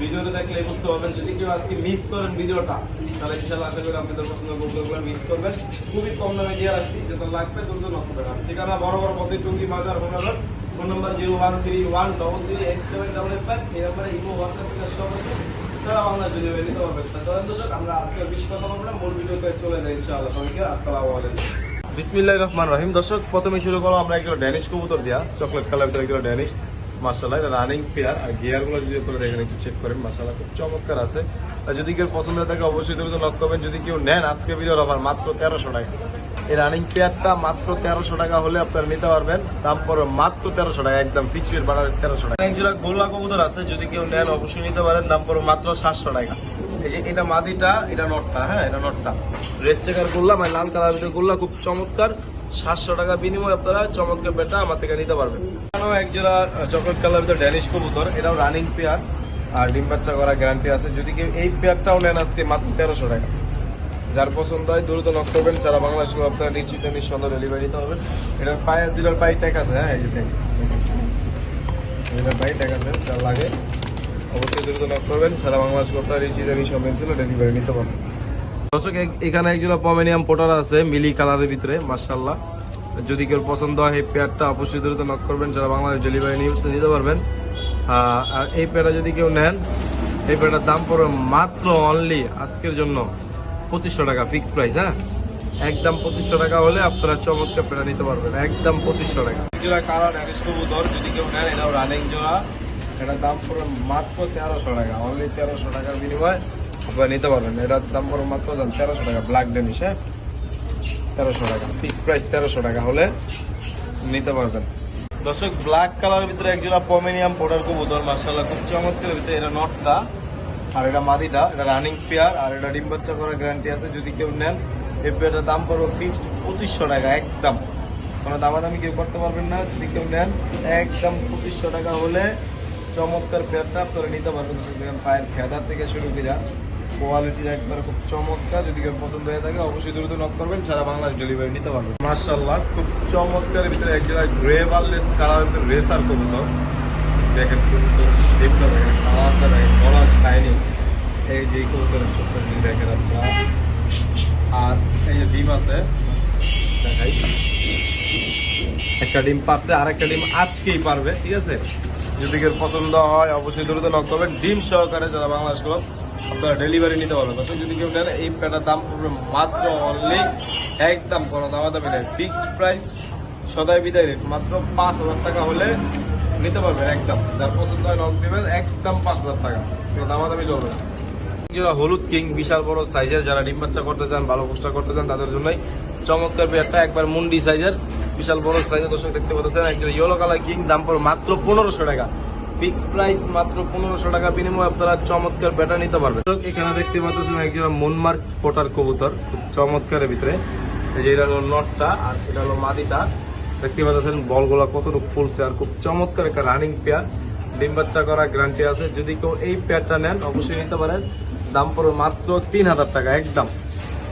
ভিডিওটা দেখলে বুঝতে পারবেন, যদি কেউ আজকে মিস করেন ভিডিওটা, তাহলে ইনশাআল্লাহ আশা করি আপনাদের পছন্দ বন্ধুগুলো মিস করবেন। খুবই কম দামে দিয়ে রাখছি যেটা লাগবে দ্রুত নক করবেন ঠিকানা বড় বড় পথে টুঙ্গি বাজার Honor phone number zero one three one double three eight seven double eight five এই নম্বরে ইমো হোয়াটসঅ্যাপ থেকে সব আছে। সারা বাংলা যদি হয়ে নিতে পারবেন। তা চলেন দর্শক, আমরা আজকে বেশি কথা বলব না, মূল ভিডিওতে চলে যাই ইনশাআল্লাহ সবাইকে। আসসালামু আলাইকুম। বিসমিল্লাহির রহমানির রহিম। দর্শক প্রথমে শুরু করো আমরা একজন ড্যানিশ কবুতর দিয়া চকলেট কালার একজন ড্যানিশ মার্শাল্লাহ এটা রানিং পেয়ার আর গিয়ারগুলো যদি আপনারা এখানে একটু চেক করেন মাসালা খুব চমৎকার আছে। আর যদি কেউ পছন্দ থাকে অবশ্যই তুমি তো লক করবেন যদি কেউ নেন, আজকে ভিডিওর অফার মাত্র তেরোশো টাকা। এই রানিং পেয়ারটা মাত্র তেরোশো টাকা হলে আপনারা নিতে পারবেন। দাম পড়বে মাত্র তেরোশো টাকা, একদম রেট বাড়ার তেরোশো টাকা। গোল্লা কবুতর আছে, যদি কেউ নেন, অবশ্যই নিতে পারেন। দাম পড়বে মাত্র সাতশো টাকা। এটা মাদিটা, এটা নটটা হ্যাঁ এটা নটটা। রেড চেকার গোল্লা মানে লাল কালার ভিতরে গোল্লা, খুব চমৎকার। সাতশো টাকা বিনিময়ে আপনারা চমৎকার বেটা আমার থেকে নিতে পারবেন। এখানেও একজোড়া চকলেট কালার ভিতরে ড্যানিশ কবুতর, এটাও রানিং পেয়ার আর ডিম বাচ্চা করা গ্যারান্টি আছে। যদি কেউ এই পেয়ারটাও নেন আজকে, মাত্র তেরোশো টাকা। যার পছন্দ হয় দ্রুত নক করবেন সারা বাংলাদেশ আপনারা নিশ্চিত নিঃসন্দেহ ডেলিভারি দিতে হবে এটার পায়ে দুটার পায়ে ট্যাগ আছে হ্যাঁ এই যে ট্যাগ এটার পায়ে ট্যাগ আছে যা লাগে। অবশ্যই দ্রুত করবেন। সারা বাংলাদেশ নিশ্চিত নিঃসন্দেহ ছিল ডেলিভারি নিতে পারবেন দর্শক এখানে একজোড়া পমেনিয়াম পোটার আছে মিলি কালারের ভিতরে মার্শাল্লাহ যদি কেউ পছন্দ হয় এই পেয়ারটা অবশ্যই দ্রুত নক করবেন বাংলাদেশ ডেলিভারি নিতে পারবেন। আহ, আর এই পেয়ারটা যদি কেউ নেন এই পেয়ারটার দাম পড়বে মাত্র অনলি আজকের জন্য পঁচিশশো টাকা ফিক্স প্রাইস হ্যাঁ? একদম পঁচিশশো টাকা হলে আপনারা চমৎকার পেয়ারা নিতে পারবেন একদম পঁচিশশো টাকা। জোড়া কালার যদি কেউ নেন এটাও রানিং জোড়া। এটার দাম পড়বে মাত্র তেরোশো টাকা। অনলি তেরোশো টাকার বিনিময়ে আপনারা নিতে পারবেন। এটার দাম পড়বে মাত্র জান, তেরোশো টাকা ব্ল্যাক ডেনিশ হ্যাঁ? তেরোশো টাকা। ফিক্স প্রাইস তেরোশো টাকা হলে নিতে পারবেন। দর্শক ব্ল্যাক কালারের ভিতরে একজোড়া পমেনিয়াম পোডার কবুতর মার্শাল্লাহ খুব চমৎকার ভিতরে। এটা নটটা আর এটা মাদিটা, এটা রানিং পেয়ার আর এটা ডিম বাচ্চা করার গ্যারান্টি আছে। যদি কেউ নেন, এই পেয়ারটার দাম পড়বে ফিক্সড পঁচিশশো টাকা একদম। কোনো দামাদামি কেউ করতে পারবেন না। যদি কেউ নেন, একদম পঁচিশশো টাকা হলে চমৎকার পেয়ারটা আপনারা নিতে পারবেন পায়ের ফেদার থেকে শুরু করে কোয়ালিটির একবার খুব চমৎকার। যদি কেউ পছন্দ হয়ে থাকে, অবশ্যই দ্রুত নক করবেন, সারা বাংলাদেশ ডেলিভারি নিতে পারবেন। মার্শাল্লাহ খুব চমৎকার ভিতরে এক জায়গায় গ্রে বার্লেস কালার রেসার কবুতর। দেখেন কবুতর শেপটা দেখেন কালারটা দেখেন গলা শাইনিং এই যে কবুতরের ছোট্ট দেখেন আপনারা। আর এই যে ডিম আছে, দেখাই। একটা ডিম পারছে আর একটা ডিম আজকেই পারবে, ঠিক আছে? যদি কেউ পছন্দ হয়, অবশ্যই দ্রুত নক করবেন। ডিম সহকারে যারা বাংলাদেশগুলো আপনারা ডেলিভারি নিতে পারবেন। দর্শক, যদি কেউ নেন, এই প্যাটার দাম পড়বে মাত্র অনলি একদম কোনো দামাদামি নেই। ফিক্সড প্রাইস সদাই বিদায় রেট মাত্র পাঁচ হাজার টাকা হলে নিতে পারবেন একদম। যার পছন্দ হয় নক দেবেন, একদম পাঁচ হাজার টাকা। কোনো দামা দামি চলবে যেটা হলুদ কিং, বিশাল বড় সাইজের যারা ডিম বাচ্চা করতে চান, ভালো পোস্টার করতে চান, তাদের জন্যই চমৎকার পেয়ারটা একবার মুন্ডি সাইজের বিশাল বড় সাইজের দর্শক দেখতে পাচ্ছেন, একজন ইয়েলো কালার কিং দাম পড়ে মাত্র পনেরোশো টাকা। ফিক্স মাত্র পনেরোশো টাকা চমৎকার নিতে এখানে দেখতে একজন কবুতর, খুব চমৎকারের ভিতরে। হলো নটটা আর এটা হলো মাদিটা। দেখতে বলগুলা ফুলছে আর খুব চমৎকার একটা রানিং পেয়ার ডিম বাচ্চা করা গ্যারান্টি আছে। যদি কেউ এই পেয়ারটা নেন, অবশ্যই নিতে পারেন। দাম পড়বে মাত্র তিন হাজার টাকা, একদম।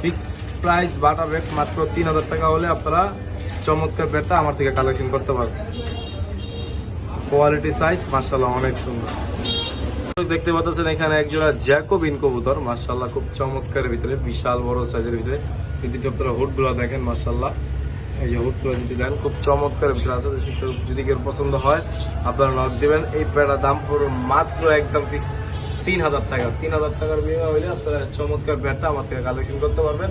ফিক্সড প্রাইস বাটার রেট মাত্র তিন হাজার টাকা হলে আপনারা চমৎকার পেয়ারটা আমার থেকে কালেকশন করতে পারবেন। কোয়ালিটি সাইজ মার্শাল্লাহ অনেক সুন্দর। দেখতে পাচ্ছেন এখানে একজোড়া জ্যাকোবিন কবুতর মার্শাল্লাহ খুব চমৎকারের ভিতরে, বিশাল বড় সাইজের ভিতরে। যদি আপনারা হুডগুলো দেখেন মার্শাল্লাহ এই যে হুডগুলো যদি দেন, খুব চমৎকার ভিতরে আছে। যদি কেউ পছন্দ হয়, আপনারা নক দিবেন। এই প্যাডার দাম পুরো মাত্র একদম ফিক্স তিন হাজার টাকা। তিন হাজার টাকার বিনিময় হইলে আপনারা চমৎকার প্যাডটা আমার থেকে কালেকশন করতে পারবেন।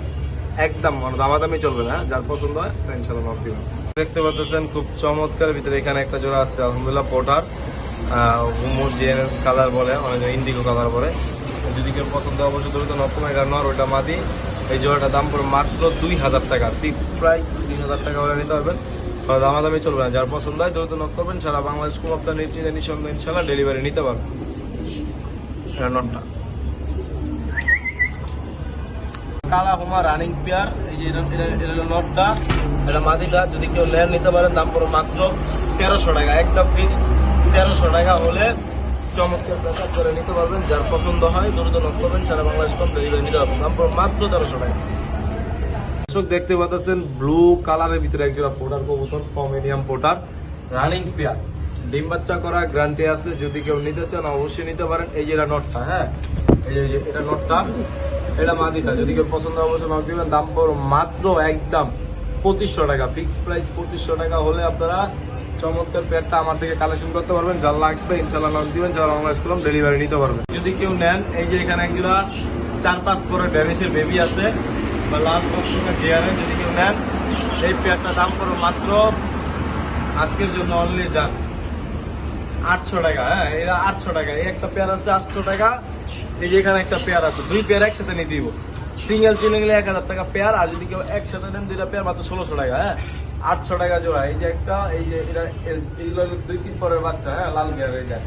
একদম কোনো দামাদামি চলবে না? যার পছন্দ হয় ইনশাল্লাহ নক দিবেন দেখতে পাচ্ছেন খুব চমৎকার ভিতরে এখানে একটা জোড়া আছে, আলহামদুলিল্লাহ পোটার। হুমো কালার বলে, অনেক ইন্ডিগো কালার বলে। যদি কেউ পছন্দ অবশ্যই দ্রুত নকম এটা নর ওইটা মাদি। এই জোড়াটার দাম পড়ে মাত্র দুই হাজার টাকা। ফিক্সড প্রাইস দুই হাজার টাকা হলে নিতে পারবেন। কোনো দামাদামি চলবে না, যার পছন্দ হয় দ্রুত নক করবেন। সারা বাংলাদেশ খুব আপনার নিশ্চিত নিঃসন্দেহ ইনশাল্লাহ ডেলিভারি নিতে পারবেন। নটটা কালা রানিং এই যে নটটা এটা মাদিটা, যদি কেউ লেয়ার নিতে দাম পড়ো মাত্র তেরোশো টাকা। একটা ফিক্স তেরোশো টাকা হলে চমৎকার করে নিতে পারবেন। যার পছন্দ হয় নিতে মাত্র তেরোশো টাকা। দেখতে পাচ্ছেন ব্লু কালারের ভিতরে একজোড়া পোটার কবুতর কমেডিয়াম পোটার রানিং পেয়ার ডিম বাচ্চা করা গ্যারান্টি আছে, যদি কেউ নিতে চান, অবশ্যই নিতে পারেন। এই যে এটা নটটা হ্যাঁ? এই যে- যে, এটা নটটা, এটা মাদিটা। যদি কেউ পছন্দ অবশ্যই নক দিবেন। দাম পড়ো মাত্র একদম পঁচিশশো টাকা। ফিক্সড প্রাইস পঁচিশশো টাকা হলে আপনারা চমৎকার পেয়ারটা আমার থেকে কালেকশন করতে পারবেন। যার লাগবে ইনশাল্লাহ নক দিবেন। যারা বাংলাদেশ করলাম ডেলিভারি নিতে পারবেন। যদি কেউ নেন, এই যে এখানে একজোড়া চার পাঁচ করে ড্যানিশের বেবি আছে, বা লাল গিয়ারে যদি কেউ নেন, এই পেয়ারটা দাম করো মাত্র আজকের জন্য অনলি যান। আটশো টাকা হ্যাঁ আটশো টাকা, এই একটা পেয়ার আছে আটশো টাকা, এই যে এখানে একটা পেয়ার আছে, দুই পেয়ার একসাথে নিয়ে দিব। সিঙ্গেল এক হাজার টাকা পেয়ার আর যদি কেউ একসাথে নেন, দুইটা পেয়ার মাত্র ষোলোশো টাকা হ্যাঁ আটশো টাকা এই যে একটা, এই যে এটা দুই তিন পরের বাচ্চা হ্যাঁ লাল গিয়ার এই যে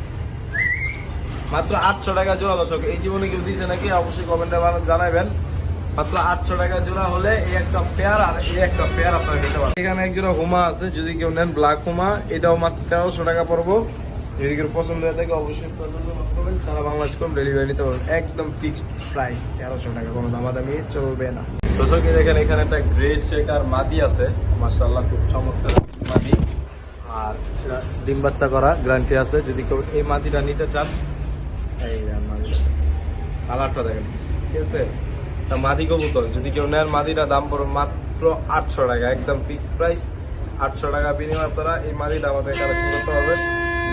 মাত্র আটশো টাকা জোড়া, দর্শক, এই জীবনে কেউ দিছে নাকি, অবশ্যই কমেন্টে জানাবেন মাত্র আটশো টাকা জোড়া হলে এই একটা পেয়ার আর এই একটা পেয়ার আপনারা পারেন এখানে এক জোড়া হুমা আছে, যদি কেউ নেন ব্ল্যাক হুমা, এটাও মাত্র তেরোশো টাকা পড়ব। যদি কেউ পছন্দ হয়ে থাকে অবশ্যই করবেন সারা বাংলাদেশ কম ডেলিভারি নিতে পারবেন। একদম ফিক্সড প্রাইস তেরোশো টাকা, কোনো দামাদামি চলবে না। দর্শক দেখেন, এখানে একটা গ্রে চেকার মাদি আছে। মার্শাল্লাহ খুব চমৎকার মাদি। আর এটা ডিম বাচ্চা করা গ্যারান্টি আছে। যদি কেউ এই মাদিটা নিতে চান, এই মাদিটা। কালারটা দেখেন, ঠিক আছে? তা মাদি কবুতর। যদি কেউ নেন মাদিটা, দাম পড়ো মাত্র আটশো টাকা। একদম ফিক্সড প্রাইস আটশো টাকা বিনিময়ে আপনারা এই মাদিটা আমাদের কালেকশন করতে পারবেন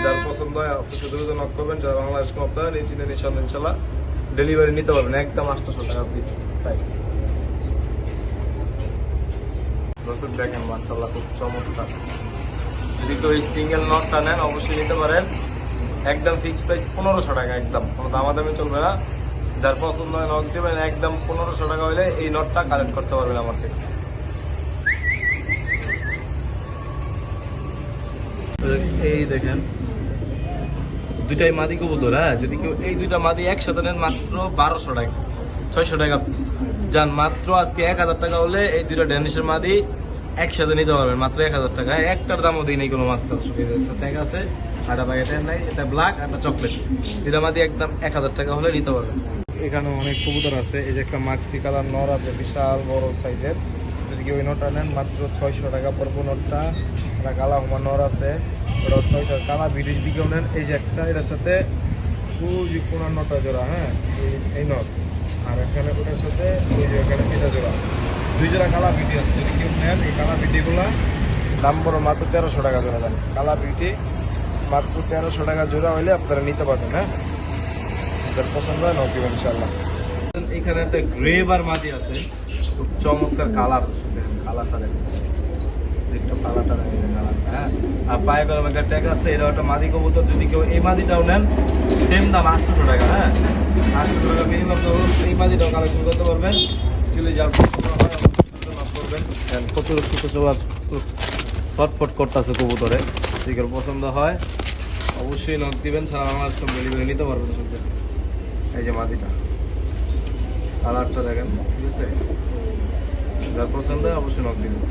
যার পছন্দ হয় অবশ্যই দ্রুত নক করবেন, যারা বাংলাদেশ আপনারা নিশ্চিন্তে নিঃসন্দেহ ইনশাল্লাহ ডেলিভারি নিতে পারবেন, একদম আটশোশো টাকা ফিক্স প্রাইস দেখেন মার্শাল্লাহ খুব চমৎকার। যদি কেউ এই সিঙ্গেল নটটা নেন, অবশ্যই নিতে পারেন। একদম প্রাইস পনেরোশো টাকা, একদম। কোনো দামাদামি চলবে না। যার পছন্দ হয় নট দেবেন। একদম পনেরোশো টাকা হলে এই নটটা কালেক্ট করতে পারবেন আমার থেকে। এই দেখেন দুইটাই মাদি কবুতর হ্যাঁ? যদি কেউ এই দুইটা মাদি একসাথে নেন মাত্র বারোশো টাকা, ছয়শো টাকা পিস যান, মাত্র আজকে এক হাজার টাকা হলে এই দুইটা ড্যানিশের মাদি একসাথে নিতে পারবেন, মাত্র এক হাজার টাকা। একটার দামও দিই নেই কোনো মাছ কাজ ট্যাগ আছে আটা প্যাকেটের নাই, এটা ব্ল্যাক একটা চকলেট দুইটা মাদি একদম এক হাজার টাকা হলে নিতে পারবেন। এখানে অনেক কবুতর আছে, এই যে একটা মাক্সি কালার নর আছে, বিশাল বড় সাইজের ওই নটটা নেন, মাত্র ছয়শো টাকা পড়ব নটটা। একটা কালা হুমা নর আছে ওটা ছয়শো। কালা ভিডিও যদি কেউ নেন, এই যে একটা, এটার সাথে ওই যে কোনার নটা জোড়া হ্যাঁ এই- নট। আর এখানে ওটার সাথে ওই যে এখানে এটা জোড়া। দুই জোড়া কালা বিটি আছে, যদি কেউ নেন এই কালা বিটিগুলা, দাম বড় মাত্র তেরোশো টাকা জোড়া দেন কালা বিটি, মাত্র তেরোশো টাকা জোড়া হইলে আপনারা নিতে পারবেন হ্যাঁ। যার পছন্দ হয় নক দিবেন ইনশাল্লাহ এখানে একটা গ্রে বার মাটি আছে খুব চমৎকার কালার দেখেন কালারটা দেখেন। কালারটা দেখেন কালারটা হ্যাঁ? আর পায়ে একটা আছে একটা মাদি কবুতর। যদি কেউ এই মাদিটাও নেন সেম হ্যাঁ? এই মাদিটাও পারবেন। যাওয়ার হয় কবুতরে। কেউ পছন্দ হয়, অবশ্যই নক দিবেন, ছাড়া আমার সব ডেলিভারি নিতে পারবেন এই যে মাদিটা কালারটা দেখেন, ঠিক আছে? যার পছন্দ হয় অবশ্যই নক দিবেন